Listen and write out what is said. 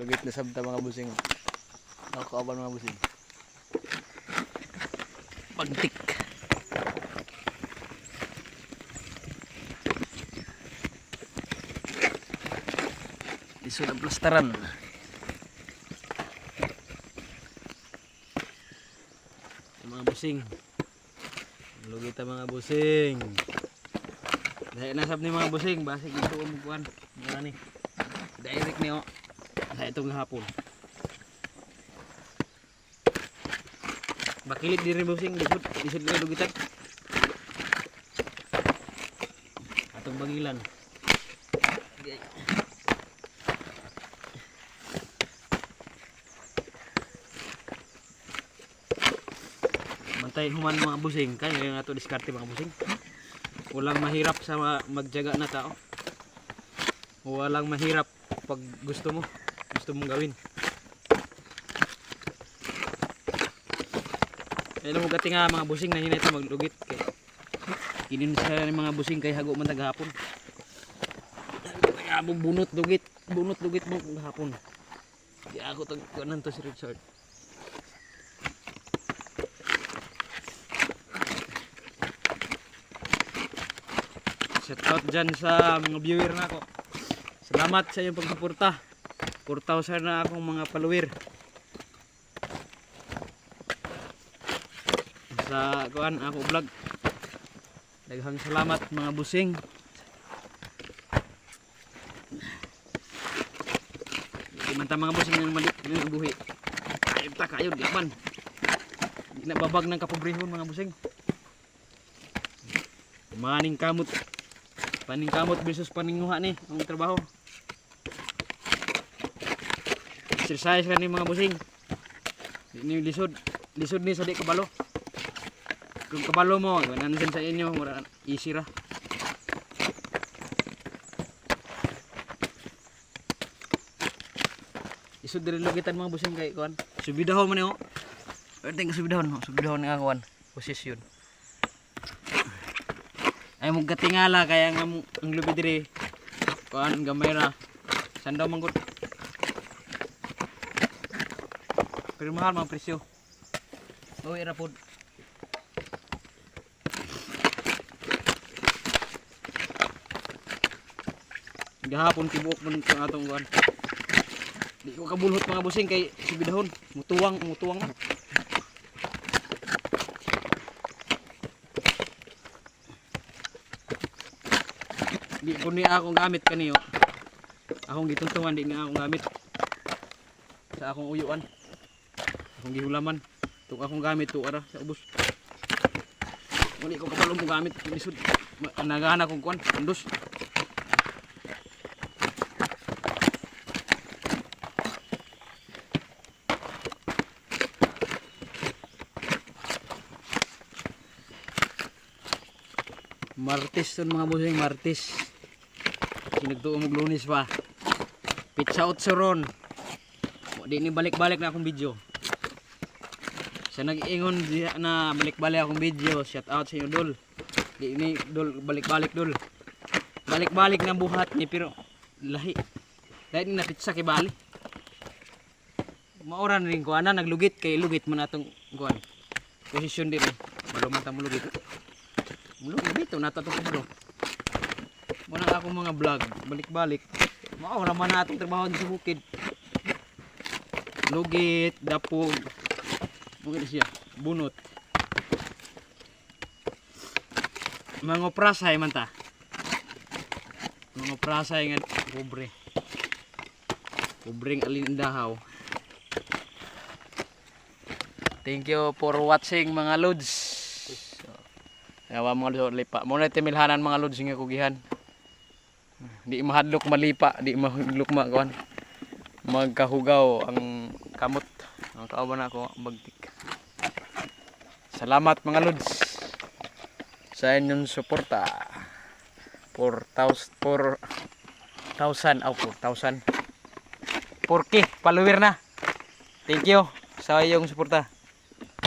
Lugit na sabta mga busing. Ako kaabal mga busing. Pagtik. Iso na plastaran. Mga busing. Lugit ang mga busing. Dahil nasab ni mga busing, basig ito umukuan. Mga ni. Direct ni o. Sa itong hapon. Bakilit din rin busing, lisod, lisod na lugitan. Atong bangilan. Okay. Bantay human mga busing, kaya nga ato diskarte mga busing. Walang mahirap sa ma- magtiyaga na tao. Walang mahirap pag gusto mo, gusto mong gawin. Alam mo gati nga mga busing na hinay ito maglugit kay kinin sa mga busing kay hago man tagahapon. Kaya mo bunot dugit, bunot dugit mo gahapon. Di ako tag kuanan to si Richard. Shout out dyan sa mga viewer na ako. Salamat sa iyong pagsuporta. 4,000 na akong mga follower. Sa kuan ako vlog. Daghang salamat mga busing. Di mga busing ng mali ng buhi. Ayun ta kayo man. Di na babag ng kapobrehon mga busing. Maning kamot paningkamot versus paninguha ni ang trabaho exercise ka ni mga busing. Di ni lisod lisod ni sa di kabalo. Kung kabalo mo nandiyan sa inyo mura easy ra. Isod diri lugitan mga busing kay kuan. Subidahon man ho Pwede subidahon ho subidahon nga kuan. Posisyon ay mo gatingala kaya nga ang lubi diri. Kuan gamay ra. Sandaw man pero mahal mga presyo. Uy, ra pod gahapon tibuok man ang atong kuan di ko kabulhot mga busing kay subidahon. Mutuwang mutuwang na di ko ni akong gamit kaniyo akong gituntungan di nga akong gamit. Sa akong uyuan akong gihulaman tung akong gamit tu ara sa ubos Wali ko kapalo mo gamit lisod nagana kong kuan undos Martes ton mga busing, Martes. Sinagtuo mo lunes pa. Pizza out sa ron. Di ni balik-balik na akong video. Sa nag-ingon diha na balik-balik akong video. Shout out sa inyo dol. Di ni dol balik-balik dol. Balik-balik na buhat ni pero lahi. Ni na pizza kay bali. Maoran rin ko ana naglugit kay lugit man atong kuan. Posisyon din. Maluman ta mo lugit. Mulog dito nato to bro. Muna ako mga vlog, balik-balik. Mao ra man natong trabaho sa bukid. Lugit, dapog. Bukid siya, bunot. Mga prasay man ta. Mga prasay nga pobre. Pobreng alindahaw. Thank you for watching mga lods. Yawa mga lods lipa. Muna timilhanan mga lods nga kugihan. Di mahadlok malipa, di mahadlok makuan. Magkahugaw ang kamot. Ang kauban ako bagtik. Salamat mga lods sa inyong suporta. 4,000 4,000 oh 4,000 4K follower na. Thank you sa iyong suporta.